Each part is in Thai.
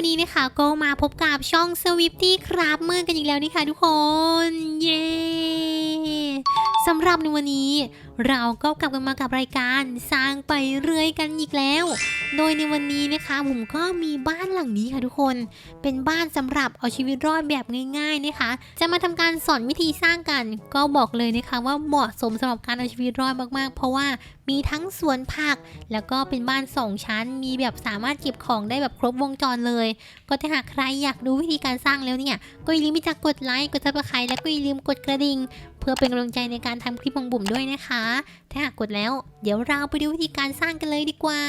วันนี้นะคะก็มาพบกับช่องสวิฟตี้ครับเมื่อกันอีกแล้วนี่ค่ะทุกคน เย้สำหรับในวันนี้ เราก็กลับกันมากับรายการสร้างไปเรื่อยกันอีกแล้ว โดยในวันนี้นะคะผมก็มีบ้านหลังนี้ค่ะทุกคน เป็นบ้านสำหรับเอาชีวิตรอดแบบง่าย ๆนะคะ จะมาทำการสอนวิธีสร้างกัน ก็บอกเลยนะคะว่าเหมาะสมสำหรับการเอาชีวิตรอดมากๆ เพราะว่ามีทั้งสวนผัก แล้วก็เป็นบ้านสองชั้น มีแบบสามารถเก็บของได้แบบครบวงจรเลย ก็ถ้าหากใครอยากดูวิธีการสร้างแล้วเนี่ย ก็อย่าลืมที่จะกดไลค์ กดซับสไครต์แล้วก็อย่าลืมกดกระดิ่ง เพื่อเป็นกำลังใจในการทำคลิปของบุ๋มด้วยนะคะถ้าหากกดแล้ว เดี๋ยวเราไปดูวิธีการสร้างกันเลยดีกว่า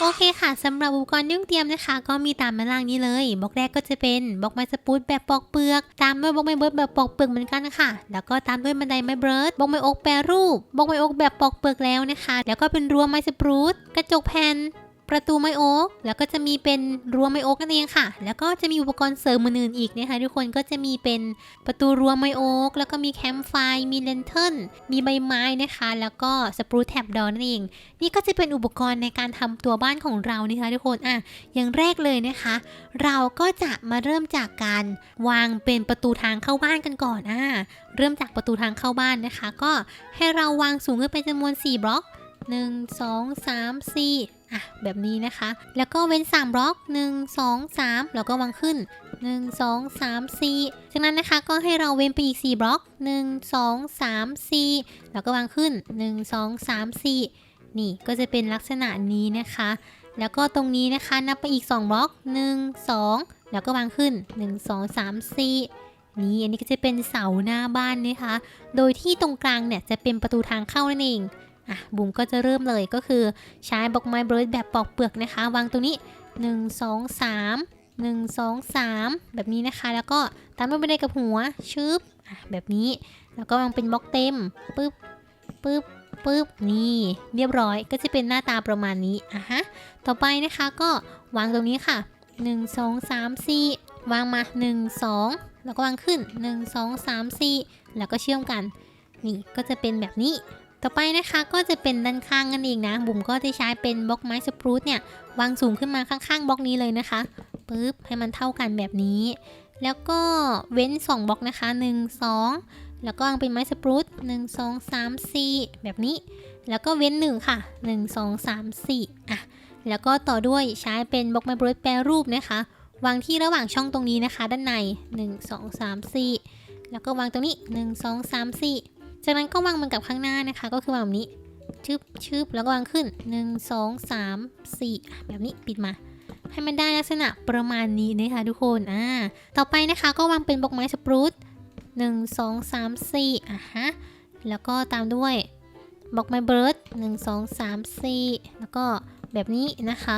โอเคค่ะสำหรับอุปกรณ์ที่องเตรียมนะคะ ก็มีตามมาล่างนี้เลยบล็อกแรกก็จะเป็นบล็อกไม้สปูดแบบปอกเปลือก ตามด้วยบล็อกไม้เบิร์ดแบบปอกเปลือกเหมือนกันค่ะ แล้วก็ตามด้วยบันไดไม้เบิร์ดบล็อกไม้โอ๊กแปรรูปบล็อกไม้โอ๊กแบบปอกเปลือกแล้วนะคะ แล้วก็เป็นรั้วไม้สปูดกระจกแผ่น ประตูไมโอ๊กแล้วก็จะมีเป็นรั้วไมโอ๊กนั่นเองค่ะ แล้วก็จะมีอุปกรณ์เสริมอื่นๆอีกนะคะทุกคนก็จะมีเป็นประตูรั้วไมโอ๊กแล้วก็มีแคมป์ไฟมีเลนเทิลมีใบไม้นะคะ แล้วก็สปรูแท็บดอนนั่นเอง นี่ก็จะเป็นอุปกรณ์ในการทำตัวบ้านของเรานะคะทุกคนอะอย่างแรกเลยนะคะ เราก็จะมาเริ่มจากการวางเป็นประตูทางเข้าบ้านกันก่อนอะเริ่มจากประตูทางเข้าบ้านนะคะ ก็ให้เราวางสูงขึ้นไปจำนวน 4 บล็อก 1 2 3 4อ่ แบบนี้นะคะ แล้วก็เว้น3บล็อก 1 2 3 แล้วก็วางขึ้น 1 2 3 4 จากนั้นนะคะก็ให้เราเว้นไปอีก 4 บล็อก 1 2 3 4 แล้วก็วางขึ้น 1 2 3 4 นี่ก็จะเป็นลักษณะนี้นะคะ แล้วก็ตรงนี้นะคะนับไปอีก 2 บล็อก 1 2 แล้วก็วางขึ้น 1 2 3 4นี่อันนี้ก็จะเป็นเสาหน้าบ้านนะคะ โดยที่ตรงกลางเนี่ยจะเป็นประตูทางเข้านั่นเอง อะบุ๋มก็จะเริ่มเลยก็คือใช้บล็อกไม้เบิร์ดแบบปอกเปลือกนะคะ วางตรงนี้ 1 2 3 1 2 3 แบบนี้นะคะ แล้วก็ตามด้วยบันไดกับหัวชึบอะแบบนี้แล้วก็วางเป็นบล็อกเต็มปึ๊บปึ๊บปึ๊บนี่เรียบร้อยก็จะเป็นหน้าตาประมาณนี้อะฮะต่อไปนะคะก็วางตรงนี้ค่ะ 1 2 3 4 วางมา 1 2 แล้วก็วางขึ้น 1 2 3 4 แล้วก็เชื่อมกัน นี่ก็จะเป็นแบบนี้ ต่อไปนะคะก็จะเป็นด้านข้างนั่นเองนะ บุ๋มก็จะใช้เป็นบล็อกไม้สปรูตเนี่ยวางสูงขึ้นมาข้างๆบล็อกนี้เลยนะคะปึ๊บให้มันเท่ากันแบบนี้ แล้วก็เว้น 2บล็อกนะคะ 1 2 แล้วก็วางเป็นไม้สปรูต1 2 3 4 แบบนี้ แล้วก็เว้น 1 ค่ะ 1 2 3 4อะแล้วก็ต่อด้วยใช้เป็นบล็อกไม้บรูตแปรรูปนะคะ วางที่ระหว่างช่องตรงนี้นะคะ ด้านใน 1 2 3 4 แล้วก็วางตรงนี้ 1 2 3 4 จากนั้นก็วางมันกับข้างหน้านะคะ ก็คือวางแบบนี้ชึบชึบแล้วก็วางขึ้น 1 2 3 4อ่แบบนี้ปิดมา ให้มันได้ลักษณะประมาณนี้นะคะทุกคนอ่าต่อไปนะคะก็วางเป็นบล็อกไม้สปรูต1 2 3 4อะฮะแล้วก็ตามด้วยบล็อกไม้เบิร์ด1 2 3 4 แล้วก็แบบนี้นะคะ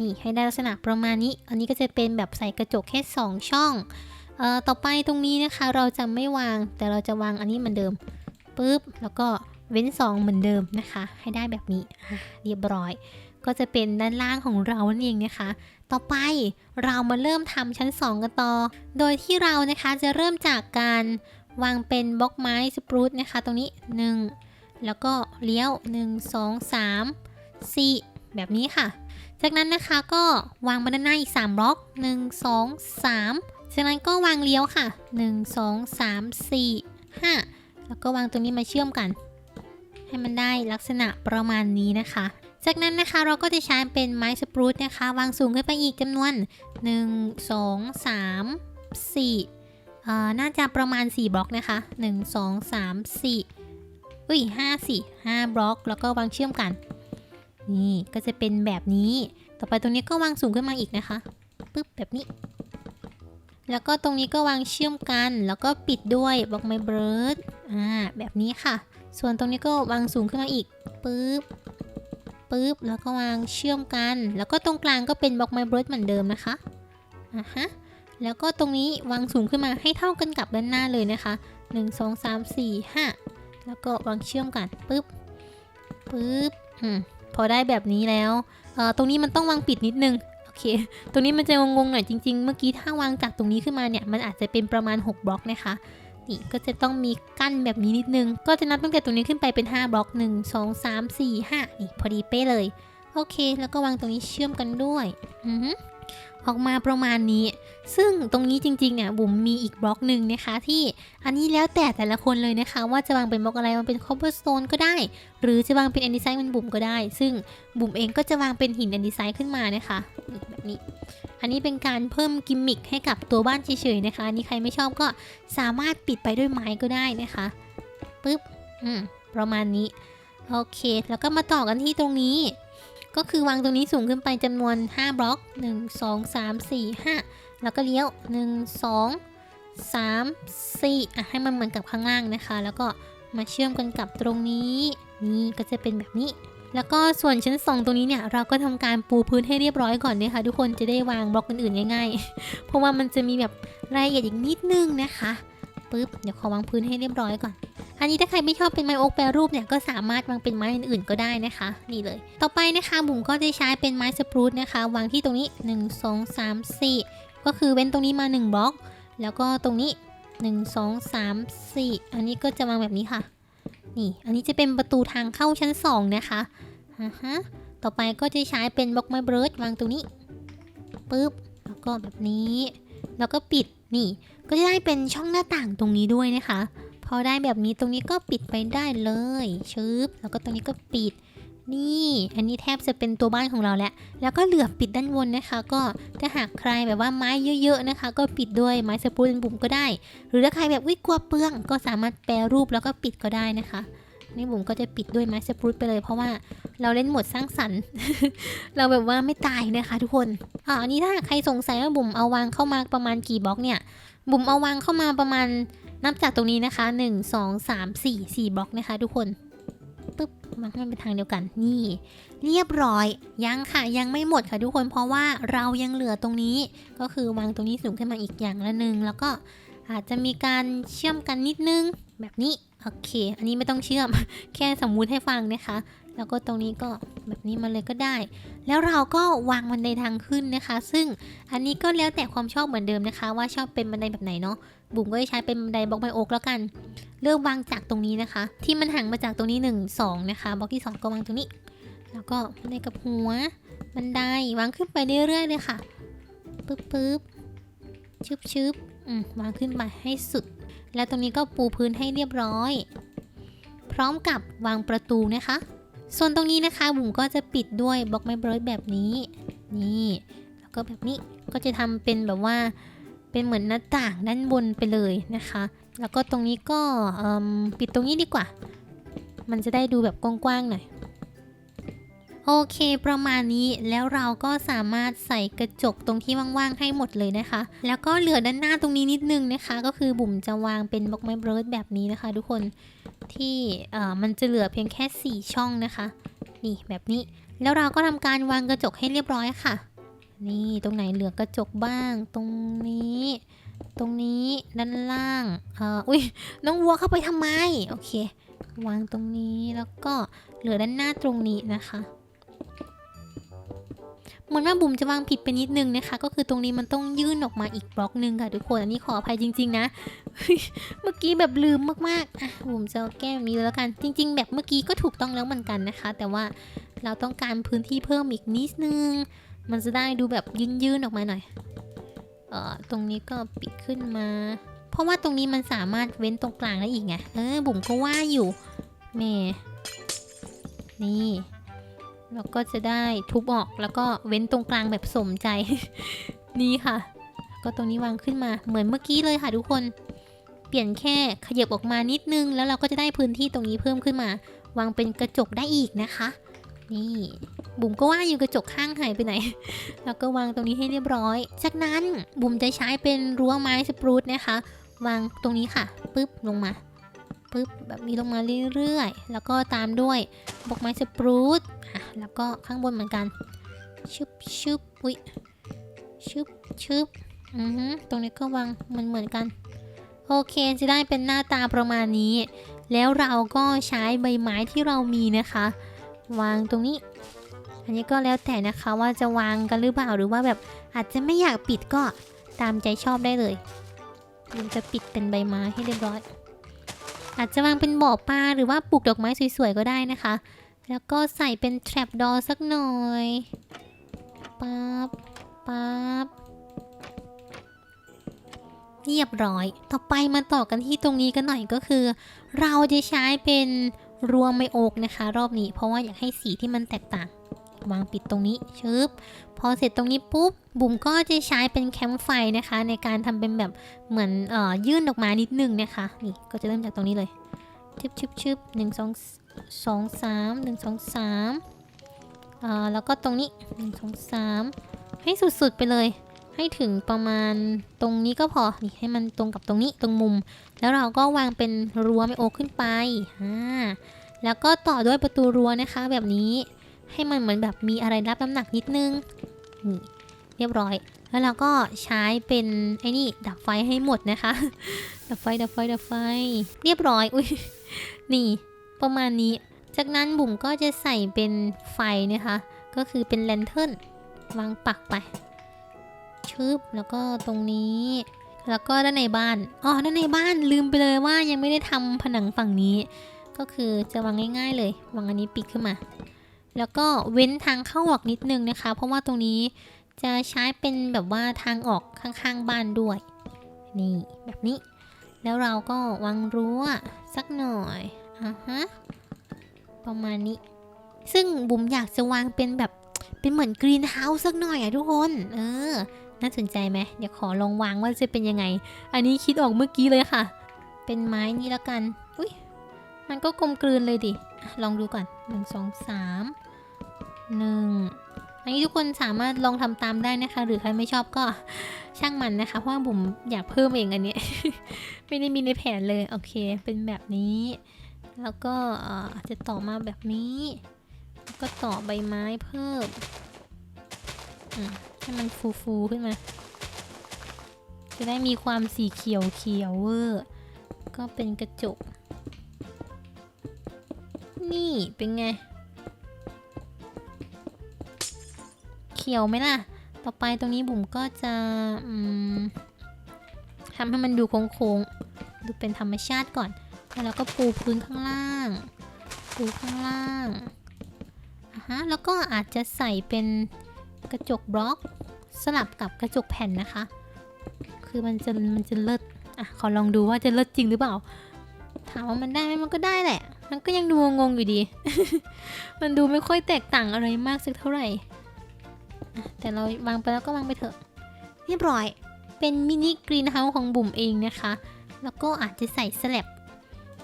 นี่ให้ได้ลักษณะประมาณนี้ อันนี้ก็จะเป็นแบบใส่กระจกแค่ 2 ช่อง เอ่อ ต่อไปตรงนี้นะคะ เราจะไม่วาง แต่เราจะวางอันนี้เหมือนเดิม ปุ๊บ แล้วก็เว้น 2 เหมือนเดิมนะคะ ให้ได้แบบนี้เรียบร้อย ก็จะเป็นด้านล่างของเรานั่นเองนะคะ ต่อไปเรามาเริ่มทำชั้น 2 กันต่อ โดยที่เรานะคะจะเริ่มจากการวางเป็นบล็อกไม้สปรูตนะคะ ตรงนี้ 1 แล้วก็เลี้ยว 1 2 3 4 แบบนี้ค่ะ จากนั้นนะคะก็วางบนด้านหน้าอีก 3 บล็อก 1 2 3 จากนั้นก็วางเลี้ยวค่ะ 1 2 3 4 5 แล้วก็วางตรงนี้มาเชื่อมกัน ให้มันได้ลักษณะประมาณนี้นะคะ จากนั้นนะคะเราก็จะใช้เป็นไม้สปรูตนะคะ วางสูงขึ้นไปอีกจำนวน 1 2 3 4อ่าน่าจะประมาณ 4 บล็อกนะคะ 1 2 3 4อุ้ย5 4 5บล็อก แล้วก็วางเชื่อมกัน นี่ก็จะเป็นแบบนี้ ต่อไปตรงนี้ก็วางสูงขึ้นมาอีกนะคะปึ๊บแบบนี้แล้วก็ตรงนี้ก็วางเชื่อมกัน แล้วก็ปิดด้วยบล็อกไม้เบิร์ด อ่าแบบนี้ค่ะ ส่วนตรงนี้ก็วางสูงขึ้นมาอีกปึ๊บปึ๊บแล้วก็วางเชื่อมกัน แล้วก็ตรงกลางก็เป็นบล็อกไม้เบิร์ดเหมือนเดิมนะคะอ่าฮะแล้วก็ตรงนี้วางสูงขึ้นมาให้เท่ากันกับด้านหน้าเลยนะคะ 1 2 3 4 5 แล้วก็วางเชื่อมกันปึ๊บปึ๊บอืมพอได้แบบนี้แล้วเอ่อตรงนี้มันต้องวางปิดนิดนึงโอเค ตรงนี้มันจะงงๆหน่อยจริงๆ เมื่อกี้ถ้าวางจากตรงนี้ขึ้นมาเนี่ยมันอาจจะเป็นประมาณ 6 บล็อกนะคะ นี่ก็จะต้องมีกั้นแบบนี้นิดนึง ก็จะนับตั้งแต่ตรงนี้ขึ้นไปเป็น 5 บล็อก 1 2 3 4 5 นี่พอดีเป๊ะเลย โอเค แล้วก็วางตรงนี้เชื่อมกันด้วย อือ ออกมาประมาณนี้ ซึ่งตรงนี้จริงๆเนี่ยบุ๋มมีอีกบล็อกหนึ่งนะคะที่อันนี้แล้วแต่แต่ละคนเลยนะคะ ว่าจะวางเป็นบล็อกอะไรมันเป็นคอ b เ e อร์สโตนก็ได้ หรือจะวางเป็นแอนดิไซน์เป็นบุ๋มก็ได้ ซึ่งบุ๋มเองก็จะวางเป็นหินแอนดิไซน์ขึ้นมานะคะแบบนี้ อันนี้เป็นการเพิ่มกิมมิคให้กับตัวบ้านเฉยๆนะคะอันนี้ใครไม่ชอบก็สามารถปิดไปด้วยไม้ก็ได้นะคะปึ๊บอืมประมาณนี้โอเค แล้วก็มาต่อกันที่ตรงนี้ ก็คือวางตรงนี้สูงขึ้นไปจำนวน 5 บล็อก 1 2 3 4 5 แล้วก็เลี้ยว 1 2 3 4อะให้มันเหมือนกับข้างล่างนะคะ แล้วก็มาเชื่อมกันกับตรงนี้ นี่ก็จะเป็นแบบนี้ แล้วก็ส่วนชั้น 2 ตรงนี้เนี่ย เราก็ทำการปูพื้นให้เรียบร้อยก่อนนะคะทุกคนจะได้วางบล็อกอื่นๆง่ายๆ เพราะว่ามันจะมีแบบรายละเอียดอีกนิดนึงนะคะ ปึ๊บเดี๋ยวขอวางพื้นให้เรียบร้อยก่อน อันนี้ถ้าใครไม่ชอบเป็นไม้โอ๊กแปรรูปเนี่ยก็สามารถวางเป็นไม้อื่นๆก็ได้นะคะ นี่เลย ต่อไปนะคะบุ๋มก็จะใช้เป็นไม้สปรูตนะคะ วางที่ตรงนี้ 1 2 3 4 ก็คือเว้นตรงนี้มา 1 บล็อก แล้วก็ตรงนี้ 1 2 3 4 อันนี้ก็จะวางแบบนี้ค่ะ นี่ อันนี้จะเป็นประตูทางเข้าชั้น 2 นะคะอ่าฮะต่อไปก็จะใช้เป็นบล็อกไม้เบิร์ดวางตรงนี้ปึ๊บแล้วก็แบบนี้ แล้วก็ปิดนี่ ก็จะได้เป็นช่องหน้าต่างตรงนี้ด้วยนะคะ พอได้แบบนี้ตรงนี้ก็ปิดไปได้เลยชึบแล้วก็ตรงนี้ก็ปิด นี่ อันนี้แทบจะเป็นตัวบ้านของเราแล้วแล้วก็เหลือปิดด้านบนนะคะ ก็ถ้าหากใครแบบว่าไม้เยอะ ๆนะคะ ก็ปิดด้วยไม้สปูนบุ๋มก็ได้ หรือถ้าใครแบบวิกลัวเปลือง ก็สามารถแปรรูปแล้วก็ปิดก็ได้นะคะนี่บุ๋มก็จะปิดด้วยไม้สปรูตไปเลยเพราะว่าเราเล่นหมดสร้างสรรค์ เราแบบว่าไม่ตายนะคะทุกคนอ่าอันนี้ถ้าหากใครสงสัยว่าบุ๋มเอาวางเข้ามาประมาณกี่บล็อกเนี่ย บุ๋มเอาวางเข้ามาประมาณนับจากตรงนี้นะคะ 1 2 3 4 4บล็อกนะคะ ทุกคนปึ๊บมันให้มันเป็นทางเดียวกันนี่ เรียบร้อยยังค่ะยังไม่หมดค่ะทุกคนเพราะว่าเรายังเหลือตรงนี้ ก็คือวางตรงนี้สูงขึ้นมาอีกอย่างละหนึ่งแล้วก็อาจจะมีการเชื่อมกันนิดนึงแบบนี้โอเค อันนี้ไม่ต้องเชื่อม แค่สมมุติให้ฟังนะคะ แล้วก็ตรงนี้ก็แบบนี้มาเลยก็ได้ แล้วเราก็วางบันไดทางขึ้นนะคะ ซึ่งอันนี้ก็แล้วแต่ความชอบเหมือนเดิมนะคะ ว่าชอบเป็นบันไดแบบไหนเนาะบุ๋มก็จะใช้เป็นบันไดบล็อกไมโอกแล้วกันเริ่มวางจากตรงนี้นะคะ ที่มันห่างมาจากตรงนี้ 1 2 นะคะบล็อกที่ 2 ก็วางตรงนี้ แล้วก็บันไดกับหัวบันไดวางขึ้นไปเรื่อยๆเลยค่ะปึ๊บปึ๊บชึบชึบอืมวางขึ้นไปให้สุด แล้วตรงนี้ก็ปูพื้นให้เรียบร้อย พร้อมกับวางประตูนะคะ ส่วนตรงนี้นะคะบุ๋มก็จะปิดด้วยบล็อกไม้เบรดแบบนี้ นี่แล้วก็แบบนี้ก็จะทำเป็นแบบว่าเป็นเหมือนหน้าต่างด้านบนไปเลยนะคะ แล้วก็ตรงนี้ก็ปิดตรงนี้ดีกว่า มันจะได้ดูแบบกว้างๆหน่อย โอเคประมาณนี้แล้วเราก็สามารถใส่กระจกตรงที่ว่างๆให้หมดเลยนะคะ แล้วก็เหลือด้านหน้าตรงนี้นิดนึงนะคะ ก็คือบุ๋มจะวางเป็นบล็อกไม้เบิร์ดแบบนี้นะคะ ทุกคนที่เอ่อมันจะเหลือเพียงแค่ 4 ช่องนะคะ นี่แบบนี้แล้วเราก็ทำการวางกระจกให้เรียบร้อยค่ะ นี่ตรงไหนเหลือกระจกบ้าง ตรงนี้ ตรงนี้ด้านล่างเอ่ออุ้ยน้องวัวเข้าไปทำไมโอเค วางตรงนี้แล้วก็เหลือด้านหน้าตรงนี้นะคะ เหมือนว่าบุ๋มจะวางผิดไปนิดนึงนะคะ ก็คือตรงนี้มันต้องยื่นออกมาอีกบล็อกนึงค่ะทุกคนอันนี้ขออภัยจริง ๆ นะ เมื่อกี้แบบลืมมากๆอะบุ๋มจะแก้แบบนี้แล้วกัน จริง ๆ แบบเมื่อกี้ก็ถูกต้องแล้วเหมือนกันนะคะ แต่ว่าเราต้องการพื้นที่เพิ่มอีกนิดนึง มันจะได้ดูแบบยื่นๆออกมาหน่อยเอ่อตรงนี้ก็ปิดขึ้นมา เพราะว่าตรงนี้มันสามารถเว้นตรงกลางได้อีกไงเออบุ๋มก็ว่าอยู่แม่นี่ แล้วก็จะได้ทุบออกแล้วก็เว้นตรงกลางแบบสมใจ นี่ค่ะ ก็ตรงนี้วางขึ้นมาเหมือนเมื่อกี้เลยค่ะทุกคน เปลี่ยนแค่ขยับออกมานิดนึง แล้วเราก็จะได้พื้นที่ตรงนี้เพิ่มขึ้นมา วางเป็นกระจกได้อีกนะคะ นี่บุ๋มก็ว่าอยู่กระจกข้างหายไปไหน แล้วก็วางตรงนี้ให้เรียบร้อย จากนั้นบุ๋มจะใช้เป็นรั้วไม้สปรูตนะคะ วางตรงนี้ค่ะปึ๊บลงมา ปึ๊บแบบนี้ลงมาเรื่อยๆ แล้วก็ตามด้วยบอกไม้สปรูตอะแล้วก็ข้างบนเหมือนกันชึบชึบอุ้ยชึบชึบอือฮึตรงนี้ก็วางเหมือนเหมือนกัน โอเคจะได้เป็นหน้าตาประมาณนี้ แล้วเราก็ใช้ใบไม้ที่เรามีนะคะ วางตรงนี้ อันนี้ก็แล้วแต่นะคะว่าจะวางกันหรือเปล่าหรือว่าแบบอาจจะไม่อยากปิดก็ตามใจชอบได้เลยมันจะปิดเป็นใบไม้ให้เรียบร้อย อาจจะวางเป็นบ่อปลาหรือว่าปลูกดอกไม้สวยๆก็ได้นะคะ แล้วก็ใส่เป็นแทรปดอสักหน่อยปั๊บปั๊บเรียบร้อย ต่อไปมาต่อกันที่ตรงนี้กันหน่อยก็คือ เราจะใช้เป็นรวมไมโอกนะคะ รอบนี้เพราะว่าอยากให้สีที่มันแตกต่าง วางปิดตรงนี้ชึบพอเสร็จตรงนี้ปุ๊บบุ๋มก็จะใช้เป็นแคมป์ไฟนะคะ ในการทำเป็นแบบเหมือนเอ่อยื่นออกมานิดนึงนะคะนี่ก็จะเริ่มจากตรงนี้เลยชึบชึบชึบหนึ่งสองสองสามหนึ่งสองสามอ่าแล้วก็ตรงนี้หนึ่งสองสามให้สุดๆไปเลย ให้ถึงประมาณตรงนี้ก็พอนี่ให้มันตรงกับตรงนี้ตรงมุม แล้วเราก็วางเป็นรั้วไมโอขึ้นไปอ่าแล้วก็ต่อด้วยประตูรั้วนะคะแบบนี้ ให้มันเหมือนแบบมีอะไรรับน้ำหนักนิดนึงนี่เรียบร้อย แล้วเราก็ใช้เป็นไอ้นี่ดับไฟให้หมดนะคะ ดับไฟดับไฟดับไฟ เรียบร้อยอุ้ยนี่ ประมาณนี้ จากนั้นบุ๋มก็จะใส่เป็นไฟนะคะ ก็คือเป็นแลนเทิร์นวางปักไปชึบแล้วก็ตรงนี้ แล้วก็ด้านในบ้านอ๋อด้านในบ้านลืมไปเลยว่ายังไม่ได้ทำผนังฝั่งนี้ ก็คือจะวางง่าย ๆ เลยวางอันนี้ปิดขึ้นมา แล้วก็เว้นทางเข้าออกนิดนึงนะคะ เพราะว่าตรงนี้จะใช้เป็นแบบว่าทางออกข้างๆบ้านด้วย นี่แบบนี้ แล้วเราก็วางรั้วสักหน่อยอะฮะประมาณนี้ ซึ่งบุ๋มอยากจะวางเป็นแบบเป็นเหมือนกรีนเฮาส์สักหน่อยอะทุกคน เออ น่าสนใจไหมเดี๋ยวขอลองวางว่าจะเป็นยังไง อันนี้คิดออกเมื่อกี้เลยค่ะ เป็นไม้นี่แล้วกัน มันก็กลมกลืนเลยดิ ลองดูก่อนหนึ่งสองสามหนึ่งอันนี้ทุกคนสามารถลองทำตามได้นะคะ หรือใครไม่ชอบก็ช่างมันนะคะ เพราะว่าบุ๋มอยากเพิ่มเองอันนี้ ไม่ได้มีในแผนเลย โอเค เป็นแบบนี้ แล้วก็จะต่อมาแบบนี้แล้วก็ต่อใบไม้เพิ่มให้มันฟูๆขึ้นมา จะได้มีความสีเขียวเขียวเวอร์ ก็เป็นกระจก นี่เป็นไง เขียวไหมล่ะ ต่อไปตรงนี้บุ๋มก็จะทำให้มันดูโค้งๆ ดูเป็นธรรมชาติก่อน แล้วก็ปูพื้นข้างล่าง ปูข้างล่างอะฮะ แล้วก็อาจจะใส่เป็นกระจกบล็อกสลับกับกระจกแผ่นนะคะ คือมันจะมันจะเลิศ อะ ขอลองดูว่าจะเลิศจริงหรือเปล่า ถามว่ามันได้ไหมมันก็ได้แหละ มันก็ยังดูงงอยู่ดี มันดูไม่ค่อยแตกต่างอะไรมากสักเท่าไหร่ แต่เราวางไปแล้วก็วางไปเถอะ เรียบร้อย เป็นมินิกรีนเฮาส์ของบุ๋มเองนะคะ แล้วก็อาจจะใส่สลับ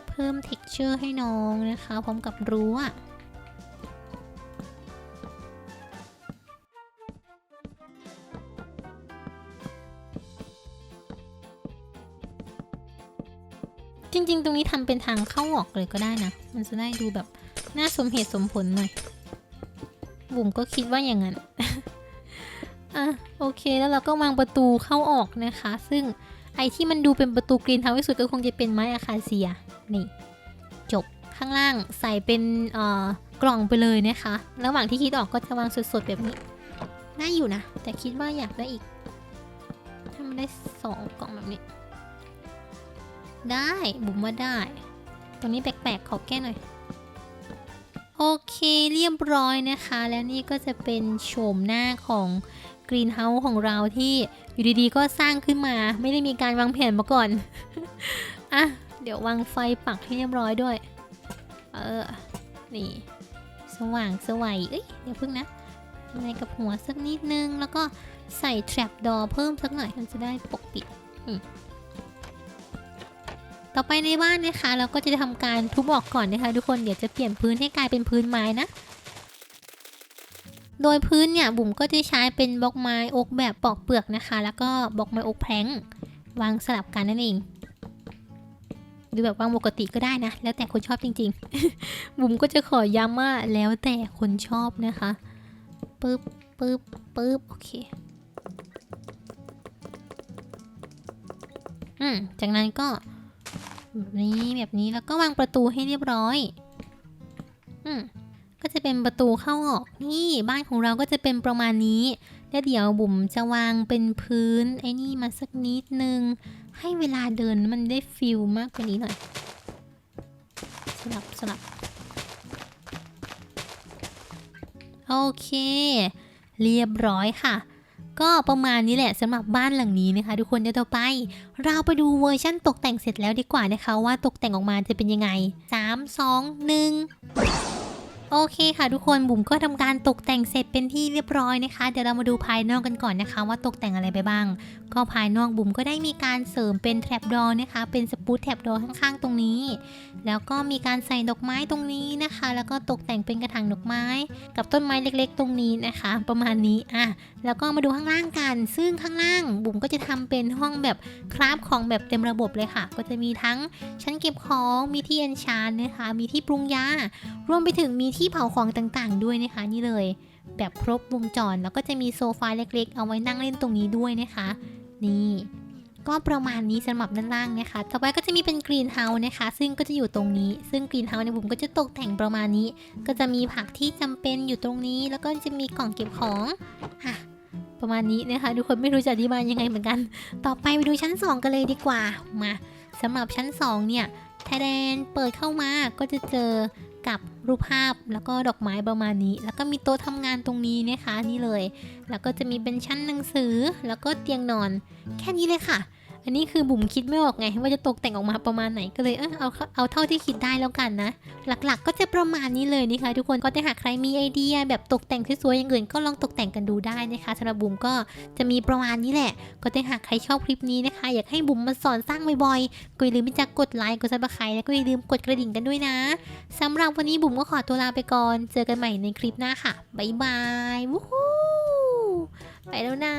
เพิ่มเท็กเจอร์ให้น้องนะคะ พร้อมกับรั้ว จริง ๆ ตรงนี้ทำเป็นทางเข้าออกเลยก็ได้นะ มันจะได้ดูแบบน่าสมเหตุสมผลหน่อย บุ๋มก็คิดว่าอย่างนั้น อะโอเคแล้วเราก็วางประตูเข้าออกนะคะ ซึ่งไอที่มันดูเป็นประตูกรีนเฮาส์ที่สุดก็คงจะเป็นไม้อะคาเซีย นี่ จบข้างล่างใส่เป็นเอ่อกล่องไปเลยนะคะ ระหว่างที่คิดออกก็จะวางสดๆแบบนี้ได้อยู่นะ แต่คิดว่าอยากได้อีก ถ้ามันได้สองกล่องแบบนี้ ได้บุ๋มว่าได้ ตรงนี้แปลกๆขอแก้หน่อย โอเคเรียบร้อยนะคะ แล้วนี่ก็จะเป็นโฉมหน้าของกรีนเฮาส์ของเราที่อยู่ดีๆ ก็สร้างขึ้นมา ไม่ได้มีการวางแผนมาก่อน อะ เดี๋ยววางไฟปักให้เรียบร้อยด้วย เออ นี่ สว่างสวัยเอ้ย เดี๋ยวพึ่งนะในกับหัวสักนิดนึง แล้วก็ใส่แทรปดอเพิ่มสักหน่อย มันจะได้ปกปิด อืม ต่อไปในบ้านนะคะ เราก็จะทำการทุบออกก่อนนะคะ ทุกคนเดี๋ยวจะเปลี่ยนพื้นให้กลายเป็นพื้นไม้นะ โดยพื้นเนี่ยบุ๋มก็จะใช้เป็นบล็อกไม้อกแบบปอกเปลือกนะคะ แล้วก็บล็อกไม้อกแพลงวางสลับกันนั่นเองหรือแบบวางปกติก็ได้นะ แล้วแต่คนชอบจริง ๆ บุ๋มก็จะขอย้ำว่าแล้วแต่คนชอบนะคะปึ๊บปึ๊บปึ๊บโอเคอืมจากนั้นก็ แบบนี้แบบนี้แล้วก็วางประตูให้เรียบร้อย อืมก็จะเป็นประตูเข้าออกนี่บ้านของเราก็จะเป็นประมาณนี้แล้วเดี๋ยวบุ๋มจะวางเป็นพื้นไอ้นี่มาสักนิดนึง ให้เวลาเดินมันได้ฟิลมากกว่านี้หน่อย สลับสลับโอเค เรียบร้อยค่ะ ก็ประมาณนี้แหละสำหรับบ้านหลังนี้นะคะ ทุกคนเดี๋ยวต่อไป เราไปดูเวอร์ชั่นตกแต่งเสร็จแล้วดีกว่านะคะ ว่าตกแต่งออกมาจะเป็นยังไง 3 2 1 โอเคค่ะทุกคนบุ๋มก็ทำการตกแต่งเสร็จเป็นที่เรียบร้อยนะคะ เดี๋ยวเรามาดูภายนอกกันก่อนนะคะ ว่าตกแต่งอะไรไปบ้าง ก็ภายนอกบุ๋มก็ได้มีการเสริมเป็นแท็บดอนะคะ เป็นสปูตแท็บดอข้างๆ ตรงนี้ แล้วก็มีการใส่ดอกไม้ตรงนี้นะคะ แล้วก็ตกแต่งเป็นกระถางดอกไม้ กับต้นไม้เล็กๆ ตรงนี้นะคะ ประมาณนี้อะแล้วก็มาดูข้างล่างกัน ซึ่งข้างล่างบุ๋มก็จะทำเป็นห้องแบบคราฟของแบบเต็มระบบเลยค่ะ ก็จะมีทั้งชั้นเก็บของมีที่เอนชานนะคะมีที่ปรุงยารวมไปถึงมีที่เผาของต่างๆ ด้วยนะคะ นี่เลย แบบครบวงจรแล้วก็จะมีโซฟาเล็กๆ เอาไว้นั่งเล่นตรงนี้ด้วยนะคะ นี่ก็ประมาณนี้สำหรับด้านล่างนะคะ ต่อไปก็จะมีเป็นกรีนเฮาส์นะคะ ซึ่งก็จะอยู่ตรงนี้ ซึ่งกรีนเฮาส์เนี่ยผมก็จะตกแต่งประมาณนี้ ก็จะมีผักที่จำเป็นอยู่ตรงนี้ แล้วก็จะมีกล่องเก็บของอะประมาณนี้นะคะ ทุกคนไม่รู้จะอธิบายยังไงเหมือนกัน ต่อไปไปดูชั้น 2 กันเลยดีกว่า มาสำหรับชั้น 2 เนี่ย ทแลนด์เปิดเข้ามาก็จะเจอกับรูปภาพแล้วก็ดอกไม้ประมาณนี้ แล้วก็มีโต๊ะทำงานตรงนี้นะคะนี่เลย แล้วก็จะมีเป็นชั้นหนังสือแล้วก็เตียงนอน แค่นี้เลยค่ะ อันนี้คือบุ๋มคิดไม่ออกไง ว่าจะตกแต่งออกมาประมาณไหนก็เลยเออเอาเอาเท่าที่คิดได้แล้วกันนะ หลักๆ ก็จะประมาณนี้เลยนะคะทุกคนก็ถ้าหากใครมีไอเดีย แบบตกแต่งสวยๆอย่างอื่นก็ลองตกแต่งกันดูได้นะคะสำหรับบุ๋มก็จะมีประมาณนี้แหละ ก็ถ้าหากใครชอบคลิปนี้นะคะ อยากให้บุ๋มมาสอนสร้างบ่อยๆก็อย่าลืมที่จะกดไลค์กดซับสไครต์แล้วก็อย่าลืมกดกระดิ่งกันด้วยนะสำหรับวันนี้บุ๋มก็ขอตัวลาไปก่อน เจอกันใหม่ในคลิปหน้าค่ะบ๊ายบายวู้ฮู้ไปแล้วนะ